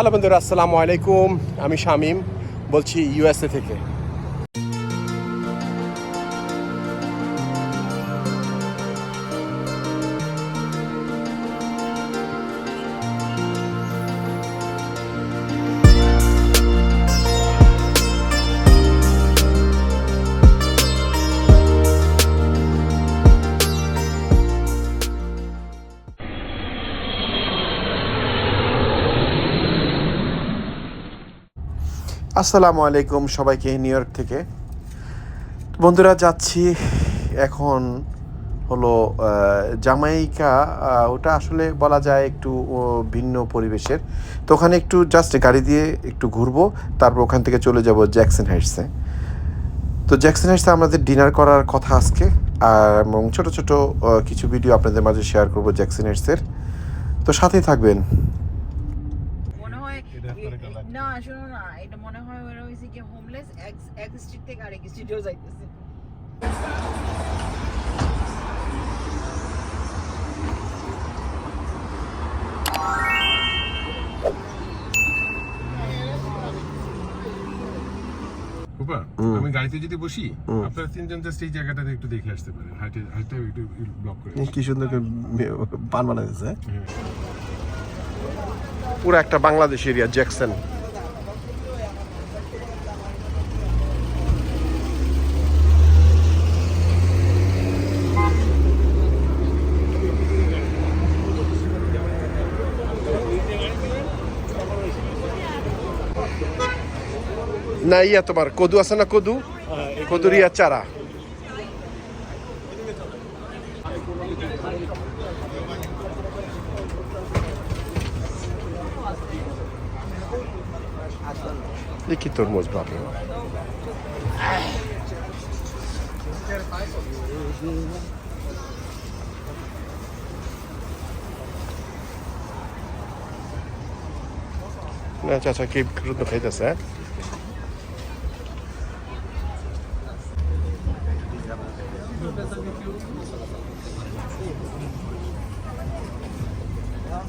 Hello বন্ধুরা আসসালামু আলাইকুম। আমি শামিম বলছি ইউএসএ থেকে। আসসালামু আলাইকুম সবাইকে নিউ ইয়র্ক থেকে। বন্ধুরা, যাচ্ছি এখন হলো জামাইকা ওটা আসলে বলা যায় একটু ভিন্ন পরিবেশের। তো ওখানে একটু জাস্ট গাড়ি দিয়ে একটু ঘুরবো, তারপর ওখান থেকে চলে যাব জ্যাকসন হাইটসে। তো জ্যাকসন হাইটসে আমাদের ডিনার করার কথা আজকে, আর, এবং ছোটো ছোট কিছু ভিডিও আপনাদের মাঝে শেয়ার করব জ্যাকসন হাইটসের। তো সাথেই থাকবেন মনে হয় এটা করে এ- গেলাম। না শোনো না এটা মনে হয় ওরা হয়েছে কি হোমলেস এক এক স্ট্রিট থেকে আরেক স্ট্রিটেও যাইতেছে। আমি গাড়িতে যদি বসি আপনারা তিনজন জাস্ট এই জায়গাটাতে একটু দেখে আসতে পারেন। একটু ব্লক করে কি সুন্দর করে পান বানাইছে হ্যাঁ। পুরো একটা বাংলাদেশ এরিয়া জ্যাকসন না ইয়া তোমার, কদু আছে না কদু? কদুর ইয়া চারা। দেখি তরমুজ বাবা না, চাচা, কি দ্রুত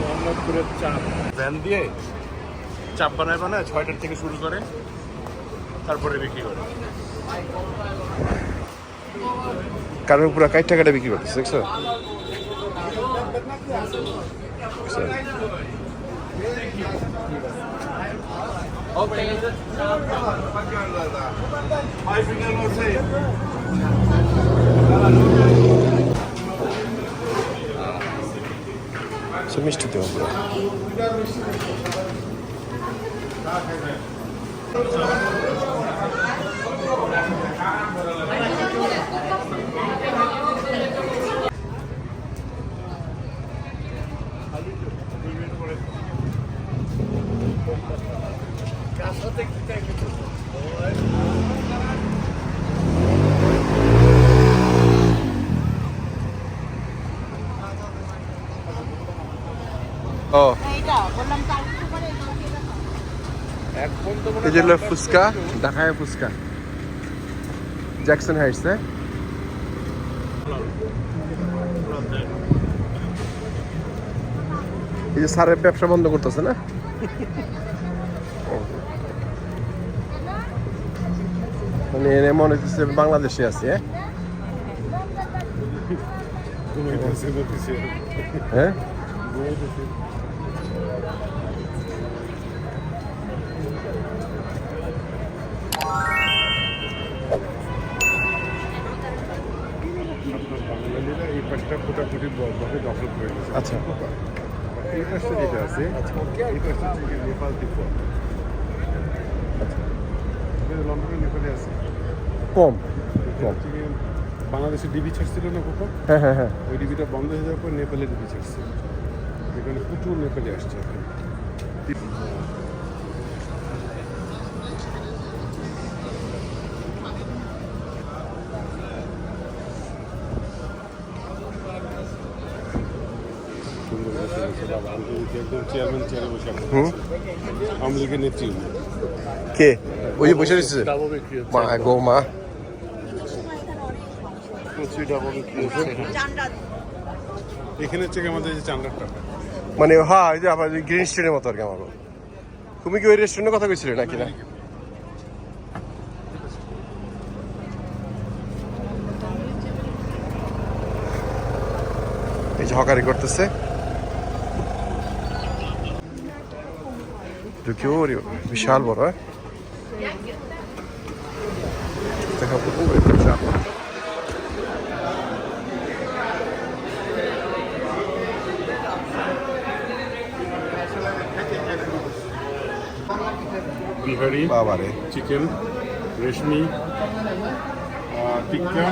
মোহাম্মদপুরের চাপ। ভ্যান দিয়ে চাপ বানায় বানায় ছয়টার থেকে শুরু করে তারপরে বিক্রি করে। কারণ পুরো কাইট টাকাটা বিক্রি করতেছে দেখছ? দেখছ? সে মিষ্টি দেবো পুরো ও এই যে ফুচকা ঢাকায় ফুচকা। জ্যাকসন হাইটস হ্যাঁ? এই যে স্যারের ব্যবসা বন্ধ করতেছে না? মানে এনে মনে হচ্ছে বাংলাদেশে আছে হ্যাঁ? হ্যাঁ? পাশটা মোটামুটি বকে দখল করে নিয়েছে। আচ্ছা। এই পাশটা যেটা আছে এই পাশটা থেকে নেপাল তিব্বত এটা লন্ডনে নেপালে আছে। কম। হচ্ছে গিয়ে বাংলাদেশে ডিবি ছাড়ছিল না কোথাও হ্যাঁ হ্যাঁ হ্যাঁ। ওই ডিবিটা বন্ধ হয়ে যাওয়ার পর নেপালে ডিবি ছাড়ছে এখানে প্রচুর নেপালি আসছে। এখন একদম চেয়ারম্যান চেয়ারে বসে আছে। হুম আওয়ামী লীগের নেত্রী। কে? ওই বসে রয়েছে? মা গো মা। এখানে হচ্ছে কি আমাদের যে চান্দার টাকা। মানে হ্যাঁ ওই যে আমার গ্রিন স্টেনের মতো আর কি আমার তুমি কি ওই রেস্টুরেন্টের কথা কইছিলে নাকি না? এই যে হকারি করতেছে। বিশাল বড় হ্যাঁ? দেখা পুরো বিহারি বাবারে। Chicken reshmi tikka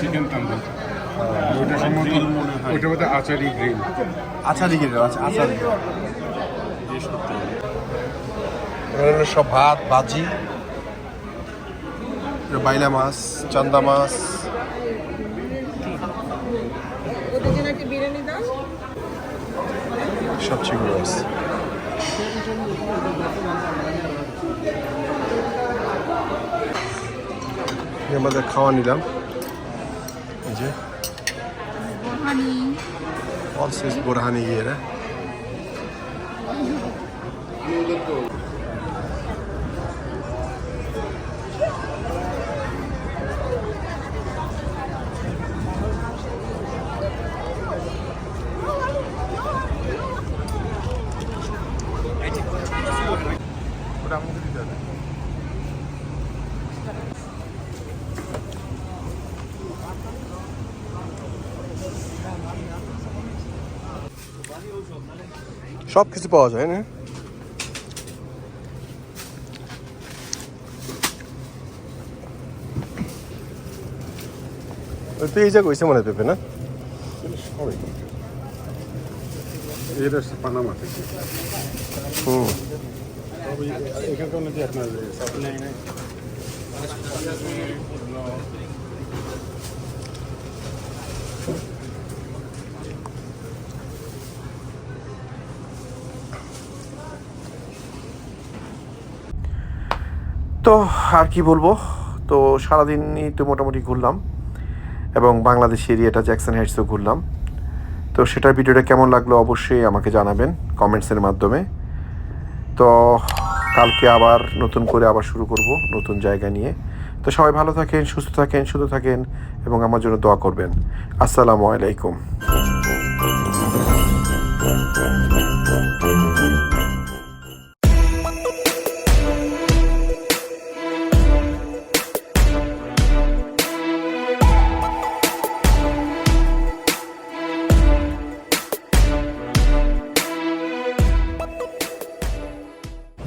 chicken tandoor. ওইটা সম্ভবত ওইটা বোধহয় আচারি গ্রিল। আচ্ছা দিকে আচ্ছা আচ্ছা দিকে এখানে হলো সব ভাত ভাজি বাইলা মাছ চান্দা মাছ সব চিগুলো আছে আমাদের খাওয়া নিলাম এই যে All says Burhani here. eh? ওটা আমাকে দিতে হবে সব কিছু পাওয়া যায় না? ওই পেঁয়াজা কইছে মনে পেঁপে না? এটা পানামা থেকে। হুম। তো আর কি বলব? তো সারাদিনই তো মোটামুটি ঘুরলাম এবং বাংলাদেশ এরিয়াটা জ্যাকসন হাইটসও ঘুরলাম। তো সেটার ভিডিওটা কেমন লাগল অবশ্যই আমাকে জানাবেন কমেন্টসের মাধ্যমে। তো কালকে আবার নতুন করে আবার শুরু করব নতুন জায়গা নিয়ে। তো সবাই ভালো থাকেন, সুস্থ থাকেন সুস্থ থাকেন এবং আমার জন্য দোয়া করবেন। আসসালামু আলাইকুম।